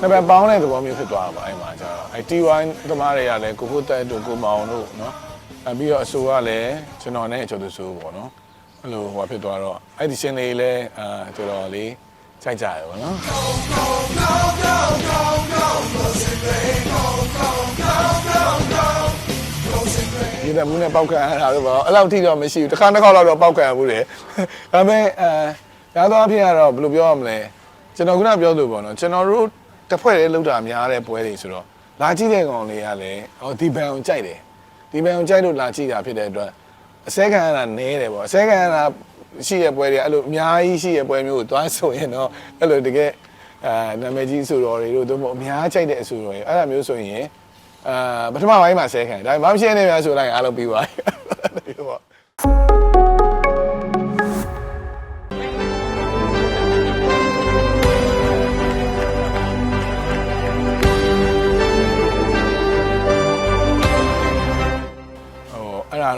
နှစ်ပတ်ပေါင်းတဲ့သဘောမျိုးဖြစ်သွားတာပါအဲ့မှာကျတော့အဲ့ T1 သမားတွေကလည်းကိုကိုတက်တို့ကိုမောင်တို့နော်အဲ့ပြီးတော့အဆိုကလည်းကျွန်တော်နဲ့ကျော်သူဆိုပေါ့နော်အဲ့လိုဟိုဖြစ်သွားတော့အဲ့ဒီရှင်လေးလည်းအာကျွန်တော်လေးခြိုက်ကြရပါနော်ဒီတမှုနဲ့ပောက်ခံရတာတော့ပေါ့အဲ့လောက်ထိတော့မရှိဘူးတစ်ခါတစ်ခါတော့ပောက်ခံရမှုတယ်ဒါပေမဲ့အဲ ရသောအဖြစ်ကတော့ဘယ်လိုပြောရမလဲကျွန်တော်ခုနပြောလို့ပေါ့နော်ကျွန်တော်တို့တစ်ဖွဲ့လေးလောက်တာများတဲ့ပွဲတွေဆိုတော့လာကြည့်တဲ့ကောင်လေးကလည်းဟောဒီဘန်ကိုကြိုက်တယ်ဒီဘန်ကိုကြိုက်လို့လာကြည့်တာဖြစ်တဲ့အတွက်အစဲခံရတာနဲတယ်ပေါ့အစဲခံရတာရှိရပွဲတွေအဲ့လိုအများကြီးရှိရပွဲမျိုးကိုတွားဆိုရင်တော့အဲ့လိုတကယ်အာနာမည်ကြီးဆိုတော်တွေတို့တို့အများကြိုက်တဲ့အဆိုတော်တွေအဲ့ဒါမျိုးဆိုရင်အာပထမပိုင်းမှာဆဲခံတယ်ဒါပေမဲ့မဖြစ်နေများဆိုလိုက်အားလုံးပြီးသွားပြီဒီပေါ့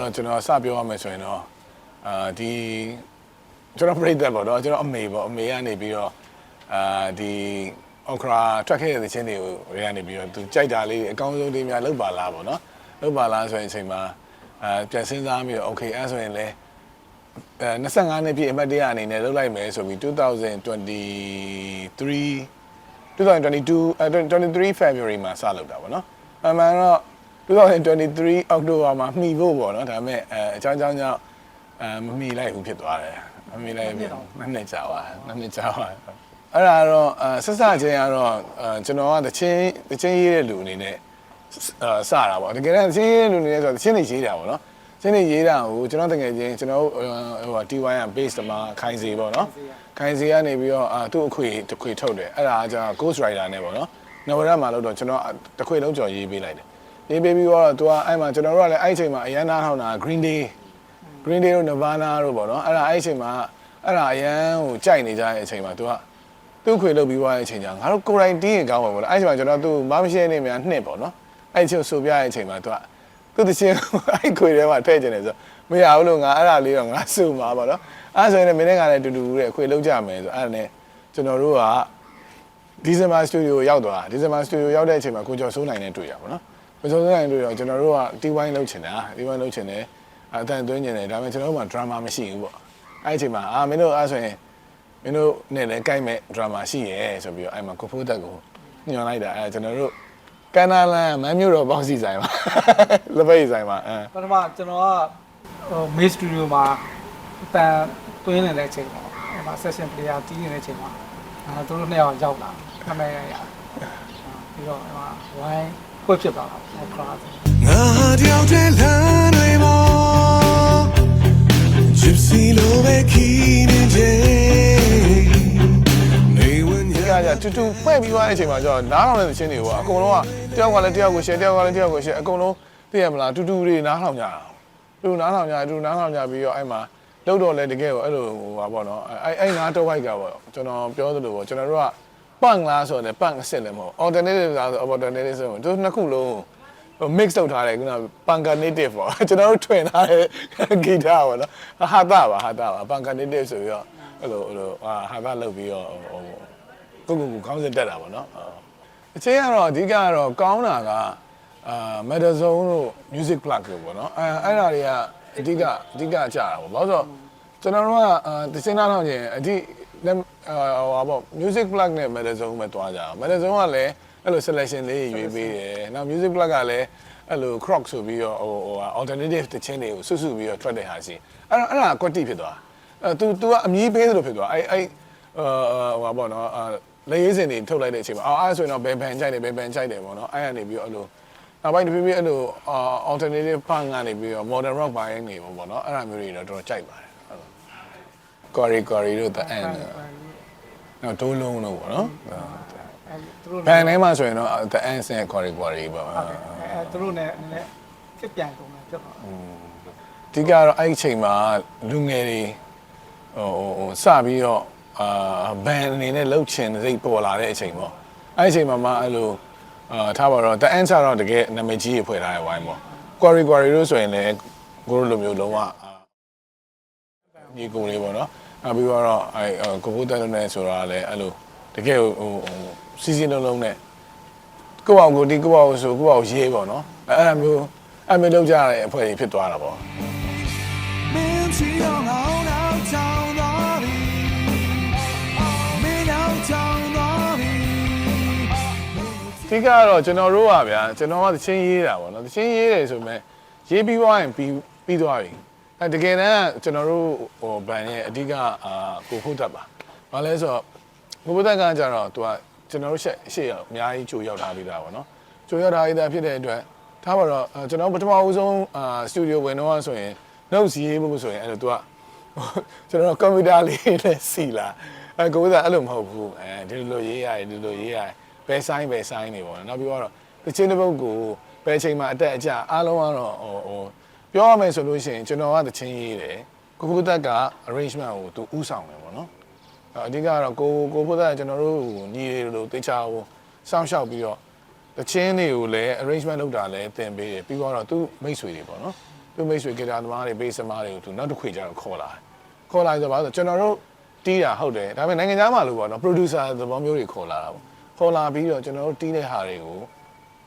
တော့ကျွန်တော်စပြောရမယ်ဆိုရင်တော့အာဒီကျွန်တော်ပြိတ္တပေါ့နော်ကျွန်တော်အမေပေါ့အမေကနေပြီးတော့အာဒီအော်ခရာထွက်ခဲ့တဲ့ချင်းတွေကိုတွေကနေပြီးတော့သူကြိုက်တာလေးတွေအကောင်းဆုံးလေးများလောက်ပါလားပေါ့နော်လောက်ပါလားဆိုရင်အချိန်မှာအာပြန်စဉ်းစားပြီးတော့ okay အဲ့ဆိုရင်လည်းအဲ25နှစ်ပြည့်အမှတ်တရအနေနဲ့လောက်လိုက်မယ်ဆိုပြီး2023 2022အဲ23 February မှာစလုပ်တာပေါ့နော်အမှန်တော့ 2023 October မှာမှီဖို့ပေါ့နော်ဒါပေမဲ့အဲအကြောင်းကြောင်းကြောင့်အဲမမှီလိုက်ဘူးဖြစ်သွားတယ်မမှီလိုက်ဘူးနှစ်နှစ်ကြာပါနှစ်နှစ်ကြာပါအဲ့ဒါတော့အဲဆက်စချင်းကတော့အဲကျွန်တော်ကတချင်းတချင်းရေးတဲ့လူအနေနဲ့အဲစတာပေါ့တကယ်တော့တချင်းရေးတဲ့လူအနေနဲ့ဆိုတော့တချင်းတွေရေးတာပေါ့နော်ချင်းတွေရေးတာကိုကျွန်တော်တကယ်ချင်းကျွန်တော်ဟို T1 က base တမှာခိုင်စီပေါ့နော်ခိုင်စီကနေပြီးတော့အာသူ့အခွေတစ်ခွေထုတ်တယ်အဲ့ဒါကကျ Ghost Rider နဲ့ပေါ့နော်နဝရမှာလို့တော့ကျွန်တော်တစ်ခွေလုံးကြော်ရေးပေးလိုက်တယ် ရေးပေးပြီးတော့သူကအဲ့မှာကျွန်တော်တို့ကလည်းအဲ့အချိန်မှာအရန်နာထောင်တာ Green Day Green Day တို့ Nirvana တို့ပေါ့နော်အဲ့ဒါအဲ့အချိန်မှာအဲ့ဒါအရန်ဟိုကြိုက်နေကြတဲ့အချိန်မှာသူကသူ့ခွေလုပ်ပြီးသွားတဲ့အချိန်ကျငါတို့ကိုယ်တိုင်တီးရင်ကောင်းပါဘောလားအဲ့အချိန်မှာကျွန်တော်သူ့မမရှိနေမြန်နှစ်ပေါ့နော်အဲ့အချိန်ဆိုပြတဲ့အချိန်မှာသူကသူ့တချင်းအဲ့ခွေထဲမှာထည့်ကျင်တယ်ဆိုမရဘူးလို့ငါအဲ့ဒါလေးတော့ငါစုမှာပေါ့နော်အဲ့ဆိုရင်မင်းနဲ့ကလည်းတူတူတဲ့အခွေလုပ်ကြမယ်ဆိုအဲ့ဒါနဲ့ကျွန်တော်တို့ကဒီဇင်ဘာစတူဒီယိုရောက်သွားဒီဇင်ဘာစတူဒီယိုရောက်တဲ့အချိန်မှာကိုကျော်စိုးနိုင်နဲ့တွေ့ရပါတော့ ကိုကျော်စိုးနိုင်တွေ့တော့ကျွန်တော်တို့ကတီဝိုင်းလုပ်ချင်တာတီဝိုင်းလုပ်ချင်တယ်အတန်သွင်းချင်တယ်ဒါပေမဲ့ကျွန်တော်တို့မှာဒရာမာမရှိဘူးပေါ့အဲ့အချိန်မှာအာမင်းတို့အဲ့ဆိုရင်မင်းတို့နဲ့လည်းကြိုက်မဲ့ဒရာမာရှိရဲဆိုပြီးတော့အဲ့မှာကိုဖိုးတက်ကိုညွှန်လိုက်တာအဲ့ကျွန်တော်တို့ကန်နာလန်မမ်းမျိုးတော်ပေါင်းစီဆိုင်ပါလပိတ်ဆိုင်ပါအဲပထမကျွန်တော်ကဟို main studio မှာအတန်တွင်းနေတဲ့အချိန်ပေါ့အဲမှာ session player တီးနေတဲ့အချိန်မှာအဲတို့တို့နှစ်ယောက်ရောက်လာခမဲရရပြီးတော့အဲမှာဝိုင်း ခွက်ဖြစ်သွားတာပေါ့ခရာဆိုငါတယောက်တည်းလမ်းတွေပေါ် Gypsy လိုပဲခီးနေခြင်းနေဝင်ဒီကကြတူတူဖွဲ့ပြီးသွားတဲ့အချိန်မှာကျတော့နားထောင်တဲ့ချင်းတွေကိုကအကုန်လုံးကတယောက်ကလည်းတယောက်ကိုရှယ်တယောက်ကလည်းတယောက်ကိုရှယ်အကုန်လုံးသိရမလားတူတူတွေနားထောင်ကြတာတူနားထောင်ကြတူနားထောင်ကြပြီးတော့အဲ့မှာလောက်တော့လဲတကယ်ကိုအဲ့လိုဟိုပါပေါ့နော်အဲ့အဲ့နားတော့ဝိုက်ကပေါ့ကျွန်တော်ပြောသလိုပေါ့ကျွန်တော်တို့က ပန့်လားဆိုတော့ပန့်အစ်စ်လည်းမဟုတ် alternative လားဆို alternative ဆိုတော့သူနှစ်ခုလုံးဟို mix လုပ်ထားတယ်ခုနပန်ကာ native ပေါ့ကျွန်တော်တို့ထွင်ထားတဲ့ဂီတပေါ့နော်ဟာတာပါဟာတာပါပန်ကာ native ဆိုပြီးတော့အဲ့လိုအဲ့လိုဟာတာလုပ်ပြီးတော့ဟိုကိုကိုကိုခေါင်းစဉ်တက်တာပေါ့နော်အချင်းကတော့အဓိကကတော့ကောင်းတာကအာ Medazone တို့ Music Plug တို့ပေါ့နော်အဲအဲ့ဒါတွေကအဓိကအဓိကကြတာပေါ့ဘာလို့ဆိုတော့ကျွန်တော်တို့ကအာတချင်းသားတော့ချင်းအဓိ လက်အာဟောပေါ့ Music Plug နဲ့ Medazone ပဲတွားကြအောင် Medazone ကလည်းအဲ့လို selection လေးရွေးပေးတယ်နောက် Music Plug ကလည်းအဲ့လို croc ဆိုပြီးတော့ဟိုဟို alternative တချင်းတွေကိုစွတ်စွတ်ပြီးတော့ထွက်တဲ့ဟာစီအဲ့တော့အဲ့ဒါကွက်တိဖြစ်သွားအဲ तू तू ကအမြည်ပေးသလိုဖြစ်သွားအဲ့အဲ့အာဟိုပါပေါ့နော်အာလေရေးစင်တွေထုတ်လိုက်တဲ့အချိန်မှာအော်အဲ့ဆိုရင်တော့ဘယ်ဘန်ကြိုက်တယ်ဘယ်ဘန်ကြိုက်တယ်ပေါ့နော်အဲ့ကနေပြီးတော့အဲ့လိုနောက်ပိုင်းတစ်ပြေးပြေးအဲ့လိုအာ alternative punk ကနေပြီးတော့ modern rock ပိုင်းနေပေါ့နော်အဲ့ဒါမျိုးတွေတော့တော်တော်ကြိုက်ပါတယ် အဲ့လို Cory Cory တို့ The End နော်ဒိုးလုံးတို့ပေါ့နော်အဲသူတို့ဘန်ထဲမှာဆိုရင်တော့ The End နဲ့ Cory Cory ပေါ့အဲသူတို့နဲ့နည်းနည်းဖြစ်ပြန်ကုန်တယ်ဖြစ်သွားအဓိကတော့အဲ့ဒီအချိန်မှာလူငယ်တွေဟိုဟိုဟိုစပြီးတော့အာဘန်အနေနဲ့လှုပ်ချင်စိတ်ပေါ်လာတဲ့အချိန်ပေါ့အဲ့ဒီအချိန်မှာမှအဲ့လိုအာထားပါတော့ The Answer တော့တကယ်နာမည်ကြီးတွေဖွဲ့ထားတဲ့ဝိုင်းပေါ့ Quarry Quarry လို့ဆိုရင်လည်းကိုလိုလိုမျိုးလုံးဝအာညီကိုလေးပေါ့နော် အဲပြီးတော့အဲကိုကိုတန်လုံးနဲ့ဆိုတာလည်းအဲ့လိုတကယ်ဟိုစီစီလုံးလုံးနဲ့ကိုအောင်ကိုဒီကိုအောင်ဆိုကိုအောင်ရေးပေါ့နော်အဲ့အဲ့မျိုးအဲ့မျိုးလုပ်ကြတဲ့အဖွဲ့ကြီးဖြစ်သွားတာပေါ့ဒီကတော့ကျွန်တော်တို့อ่ะဗျာကျွန်တော်ကသချင်းရေးတာပေါ့နော်သချင်းရေးတယ်ဆိုမဲ့ရေးပြီးွားရင်ပြီးပြီးသွားပြီ အဲတကယ်တမ်းကကျွန်တော်တို့ဟိုဘန်ရဲ့အဓိကအာကိုဖို့တက်ပါဘာလဲဆိုတော့ကိုဖို့တက်ကကြတော့သူကကျွန်တော်တို့ရှေ့ရှေ့ရောက်အများကြီးကြိုရောက်ထားပြီးသားပေါ့နော်ကြိုရောက်ထားပြီးသားဖြစ်တဲ့အတွက်ထားပါတော့အာကျွန်တော်ပထမဦးဆုံးအာစတူဒီယိုဝင်တော့ဆိုရင် notes ရေးဖို့ဆိုရင်အဲ့လိုသူကကျွန်တော်ကွန်ပျူတာလေးနဲ့စီလာအဲကိုယ်ကအဲ့လိုမဟုတ်ဘူးအဲဒီလိုရေးရတယ်ဒီလိုရေးရတယ်ဘယ်ဆိုင်ဘယ်ဆိုင်နေပေါ့နော်နောက်ပြီးတော့တချင်းတစ်ပုတ်ကိုဘယ်ချိန်မှာအတက်အကျအားလုံးကတော့ဟိုဟို ပြောရမယ်ဆိုလို့ရှိရင်ကျွန်တော်ကတချင်းရေးတယ်ကိုကိုတက်က arrangement ကိုသူဥဆောင်တယ်ပေါ့နော်အဓိကကတော့ကိုကိုဖို့သက်ကျွန်တော်တို့ညီတွေလိုတေချာဟိုစောင့်ရှောက်ပြီးတော့တချင်းတွေကိုလည်း arrangement လုပ်တာလည်းသင်ပေးတယ်ပြီးတော့သူမိတ်ဆွေတွေပေါ့နော်သူမိတ်ဆွေဂီတာသမားတွေဘေးစသမားတွေကိုသူနောက်တစ်ခွေကျတော့ခေါ်လာတယ်ခေါ်လာဆိုပါဆိုကျွန်တော်တို့တီးတာဟုတ်တယ်ဒါပေမဲ့နိုင်ငံခြားမှာလို့ပေါ့နော် producer သဘောမျိုးတွေခေါ်လာတာပေါ့ခေါ်လာပြီးတော့ကျွန်တော်တို့တီးတဲ့ဟာတွေကို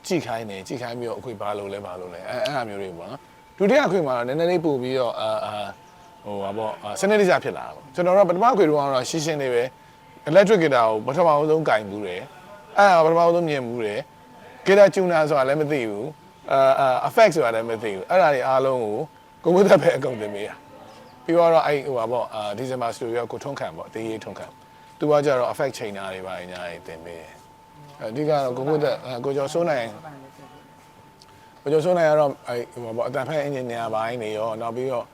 ကြည့်ခိုင်းတယ်ကြည့်ခိုင်းပြီးတော့အခွေဘာလို့လဲဘာလို့လဲအဲအဲ့အမျိုးတွေပေါ့နော် ဒုတိယအခွေမှာတော့နည်းနည်းလေးပို့ပြီးတော့အာအာဟိုပါပေါ့အာစနစ်တကျဖြစ်လာတာပေါ့ကျွန်တော်တို့ကပထမအခွေတုန်းကတော့ရှင်းရှင်းလေးပဲ electric guitar ကိုပထမဆုံးကင်မှုတယ်အဲ့ဒါပထမဆုံးမြင်မှုတယ် guitar tuner ဆိုတာလည်းမသိဘူးအာအာ effect ဆိုတာလည်းမသိဘူးအဲ့ဒါတွေအားလုံးကိုကိုယ်ကပဲအကုန်သင်ပေးတာပြီးတော့အဲ့ဟိုပါပေါ့အာဒီဇင်ဘာစတူဒီယိုကိုထုံးခံပေါ့တေးရေးထုံးခံသူကကြတော့ effect chainer တွေပါညာတွေတင်ပေးတယ်အဓိကတော့ကိုကိုတက်ကိုကျော်စိုးနိုင် ကိုကျော်စိုးနိုင်ကတော့အဲ့ဟိုပါပေါ့အတန်ဖက် engineer ဘိုင်းနေရောနောက်ပြီးတော့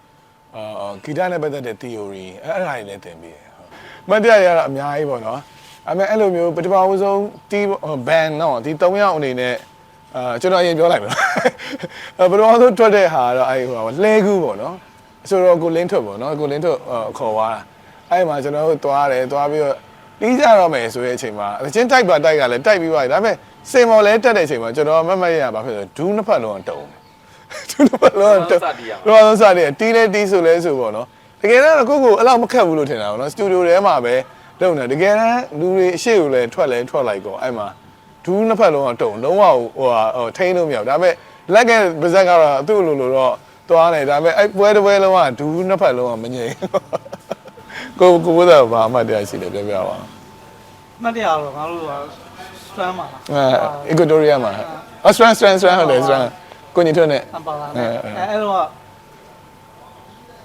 အာဂီတနဲ့ပတ်သက်တဲ့ theory အဲ့အဲ့ဒါတွေလည်းတင်ပေးတယ်ဟုတ်မတ်တရားတွေကတော့အများကြီးပေါ့နော်အမေအဲ့လိုမျိုးပထမဦးဆုံးတီး band တော့ဒီ၃ယောက်အနေနဲ့အာကျွန်တော်အရင်ပြောလိုက်မလားပထမဆုံးထွက်တဲ့ဟာတော့အဲ့ဟိုပါလှဲကူးပေါ့နော်ဆိုတော့ကိုလင်းထွက်ပေါ့နော်ကိုလင်းထွက်ခေါ်သွားတာအဲ့မှာကျွန်တော်တို့သွားတယ်သွားပြီးတော့တီးကြတော့မယ်ဆိုတဲ့အချိန်မှာအချင်းတိုက်ပါတိုက်ကလည်းတိုက်ပြီးသွားပြီဒါပေမဲ့ စင်မော်လဲတက်တဲ့အချိန်မှာကျွန်တော်မတ်မတ်ရရပါဖြစ်ဆိုဒူးနှစ်ဖက်လုံးတုံတယ်ဒူးနှစ်ဖက်လုံးတုံတော့တော့စတယ်တီးလဲတီးဆိုလဲဆိုပေါ့နော်တကယ်တော့ကိုကိုအဲ့လောက်မခက်ဘူးလို့ထင်တာပေါ့နော်စတူဒီယိုထဲမှာပဲတုံတယ်တကယ်တမ်းလူတွေအရှိကိုလည်းထွက်လဲထွက်လိုက်ကောအဲ့မှာဒူးနှစ်ဖက်လုံးကတုံလုံးဝဟိုဟိုထိန်းလို့မရဘူးဒါပေမဲ့လက်ကပါဇက်ကတော့သူ့လိုလိုတော့သွားတယ်ဒါပေမဲ့အဲ့ပွဲတစ်ပွဲလုံးကဒူးနှစ်ဖက်လုံးကမငြိမ်ကိုကိုဘုရားဘာမှတရားရှိတယ်ပြောပြပါမှတ်တရတော့ငါတို့က စတမ်းမှာအဲအီကွေတိုရီယာမှာအစတရန်စတရန်စတရန်ဟုတ်တယ်စတရန်ကိုညီထွန်းနဲ့အမ်ပါလာနဲ့အဲအဲ့တော့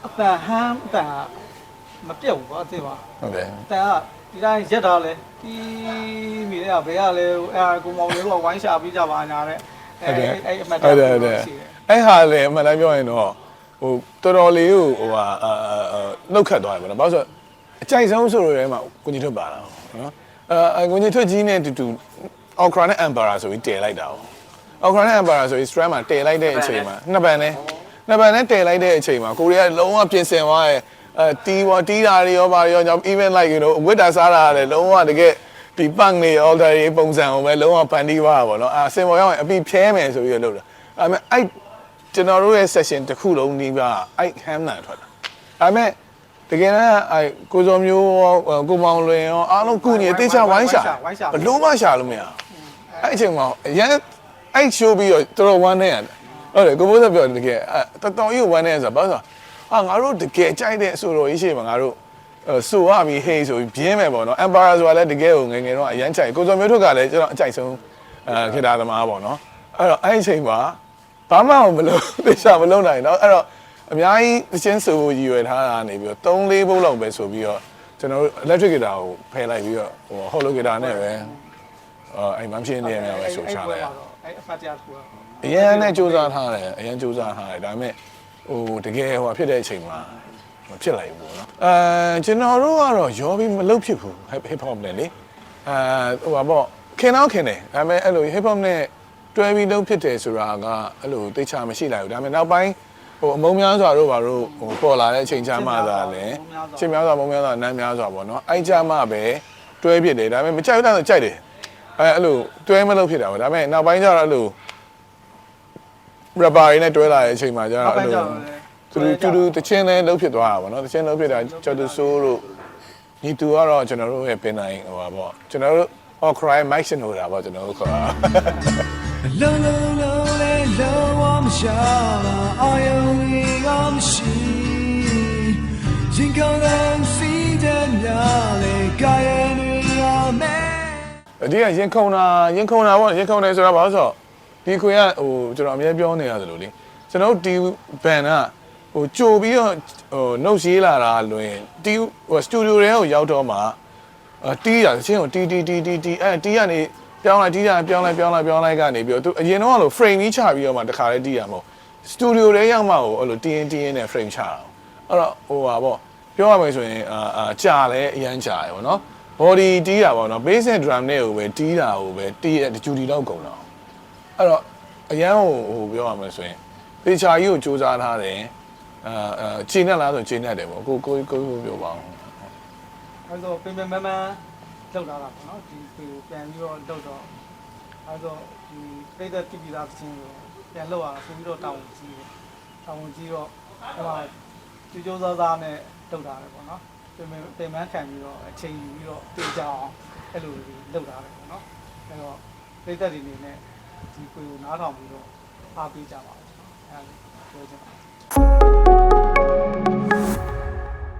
အပန်ဟမ်းအပန်မပြတ်ဘူးပေါ့အသိပါဟုတ်တယ်တန်ကဒီတိုင်းရက်တာလဲဒီမိတဲ့ကဘယ်ကလဲအဲကိုမောင်လေးကဝိုင်းရှာပြီးကြပါညာတဲ့အဲအဲအမှတ်တဟုရတ်တယ်ဟုတ်တယ်အဲ့ဟာလေအမှန်တမ်းပြောရင်တော့ဟိုတော်တော်လေးကိုဟိုဟာအာနှုတ်ခတ်သွားတယ်ပေါ့နော်ဘာလို့ဆိုအကြိုက်ဆုံးဆိုလို့ရဲမှာကိုညီထွန်းပါတာနော် အဲကိုညီထွန်းကြီးနဲ့တူတူအော်ခရာနဲ့အမ်ဘာရာဆိုပြီးတည်လိုက်တာ哦အော်ခရာနဲ့အမ်ဘာရာဆိုပြီး strand မှာတည်လိုက်တဲ့အချိန်မှာနှစ်ပန်နဲ့နှစ်ပန်နဲ့တည်လိုက်တဲ့အချိန်မှာကိုရီးယားလုံးဝပြင်ဆင်သွားရဲ့အဲတီးဝတီးတာတွေရောပါရောကြောင့် even like you know ဝစ်တာစားတာလည်းလုံးဝတကယ်ဒီ punk တွေ alter တွေပုံစံအောင်ပဲလုံးဝဖန်တီးသွားတာပေါ့နော်အာစင်ပေါ်ရောက်ရင်အပြီးဖြဲမယ်ဆိုပြီးတော့လုပ်တာအဲမဲ့အဲ့ကျွန်တော်တို့ရဲ့ session တစ်ခုလုံးနီးပါအဲ့ ham နာထွက်တာဒါပေမဲ့ တကယ်တမ်းအဲ့ကိုစောမျိုးရောကိုမောင်လွင်ရောအားလုံးကုညီတေချာဝိုင်းရှာဘလို့မှရှာလို့မရဘူးအဲ့အချိန်မှာအရန်အဲ့ show ပြီးတော့တော်တော်ဝမ်းနေရတယ်ဟုတ်တယ်ကိုမိုးသက်ပြောတယ်တကယ်တော်တော်ကြီးဝမ်းနေရဆိုတော့ဘာလို့ဆိုအာငါတို့တကယ်ကြိုက်တဲ့အဆိုတော်ကြီးရှိမှာငါတို့ဆိုရပြီဟေးဆိုပြီးပြင်းမယ်ပေါ့နော် Empire ဆိုတာလည်းတကယ်ကိုငယ်ငယ်တော့အရန်ချိုက်ကိုစောမျိုးထုတ်ကလည်းကျွန်တော်အကြိုက်ဆုံးအဲခေတ္တသမားပေါ့နော်အဲ့တော့အဲ့ဒီအချိန်မှာဘာမှမလုပ်သေချာမလုပ်နိုင်တော့အဲ့တော့ အများကြီးသချင်းဆိုရည်ရွယ်ထားတာနေပြီးတော့3-4ဘုတ်လောက်ပဲဆိုပြီးတော့ကျွန်တော်တို့ electric guitar ကိုဖယ်လိုက်ပြီးတော့ဟို hollow guitar နဲ့ပဲအဲ့အဲ့မဖြစ်နေနေပဲဆိုချလိုက်ရအဲ့အဖတ်တရားထူတာအရင်နဲ့စူးစမ်းထားတယ်အရင်စူးစမ်းထားတယ်ဒါပေမဲ့ဟိုတကယ်ဟိုဖြစ်တဲ့အချိန်မှာမဖြစ်လိုက်ဘူးပေါ့နော်အဲကျွန်တော်တို့ကတော့ရောပြီးမလုပ်ဖြစ်ဘူး hip hop နဲ့လေအဲဟိုပါပေါ့ခင်တော့ခင်တယ်ဒါပေမဲ့အဲ့လို hip hop နဲ့တွဲပြီးလုပ်ဖြစ်တယ်ဆိုတာကအဲ့လိုသိချာမရှိလိုက်ဘူးဒါပေမဲ့နောက်ပိုင်း ဟိုအမုံများစွာတို့ဘာလို့ဟိုပေါ်လာတဲ့အချိန်ချမှသာလဲအချိန်များစွာမုံများစွာနမ်းများစွာပေါ့နော်အဲ့ချမှပဲတွဲဖြစ်တယ်ဒါပေမဲ့မကြိုက်တာဆိုကြိုက်တယ်အဲ့အဲ့လိုတွဲမလို့ဖြစ်တာပေါ့ဒါပေမဲ့နောက်ပိုင်းကျတော့အဲ့လိုရဘာတွေနဲ့တွဲလာတဲ့အချိန်မှာကျတော့အဲ့လိုသူတူတူတချင်းလဲလှုပ်ဖြစ်သွားတာပေါ့နော်တချင်းလှုပ်ဖြစ်တာကျော်သူဆိုးလို့ညီသူကတော့ကျွန်တော်တို့ရဲ့ပင်တိုင်းဟိုပါပေါ့ကျွန်တော်တို့ all cry mic ရှင်ဟိုတာပေါ့ကျွန်တော်တို့ခေါ်တာ low low low low ရှာလာအာယုံကြီးကောင်းရှိရင်ကောင်းတဲ့စီးတဲ့များလေကာယနေရမယ်အဒီကရင်ခုန်တာရင်ခုန်တာပေါ့ရင်ခုန်တယ်ဆိုတာဘာလို့ဆိုတော့ဒီခွေကဟိုကျွန်တော်အမြဲပြောနေရတယ်လို့လေကျွန်တော်ဒီဘန်ကဟိုကြိုပြီးတော့ဟိုနှုတ်ရေးလာတာလွင်တီးဟိုစတူဒီယိုထဲကိုရောက်တော့မှအတီးရချင်းကိုတီးတီးတီးတီးအဲတီးကနေ ပြောင်းလိုက်တီးတာပြောင်းလိုက်ပြောင်းလိုက်ပြောင်းလိုက်ကနေပြီးတော့သူအရင်တော့ကလို့ frame ကြီးချပြီးတော့မှတခါလေးတီးရမဟုတ်စတူဒီယိုတွေရောက်မှဟိုအဲ့လိုတင်းတင်းတင်းနဲ့ frame ချတာအဲ့တော့ဟိုပါပေါ့ပြောရမယ်ဆိုရင်အာအာကြာလဲအရန်ကြာရယ်ပေါ့နော် body တီးတာပေါ့နော် bass and drum နဲ့ကိုပဲတီးတာကိုပဲတီးရဂျူဒီလောက်ကုန်တော့အဲ့တော့အရန်ဟိုဟိုပြောရမယ်ဆိုရင်ပေချာကြီးကိုစူးစမ်းထားတယ်အာအာခြေနဲ့လားဆိုခြေနဲ့တယ်ပေါ့ကိုကိုကိုကိုပြောပါအောင်အဲဆိုပင်ပင်မန်းမန်း လောက်လာတာပေါ့နော်ဒီပေကိုပြန်ပြီးတော့လောက်တော့အဲဆိုဒီပြိသက်တိပိသားသချင်းကိုပြန်လောက်ရတာပို့ပြီးတော့တောင်းကြီးတယ်တောင်းကြီးတော့အဲ့မှာကြိုးကြိုးစားစားနဲ့လောက်တာတယ်ပေါ့နော်ပင်ပင်ပင်မန်းခံပြီးတော့အချိန်ယူပြီးတော့တေးကြအောင်အဲ့လိုလောက်တာတယ်ပေါ့နော်အဲ့တော့ပြိသက်တွေနေနဲ့ဒီပေကိုနားထောင်ပြီးတော့အားပေးကြပါဦးအဲ့ဒါပြောချင်ပါတယ်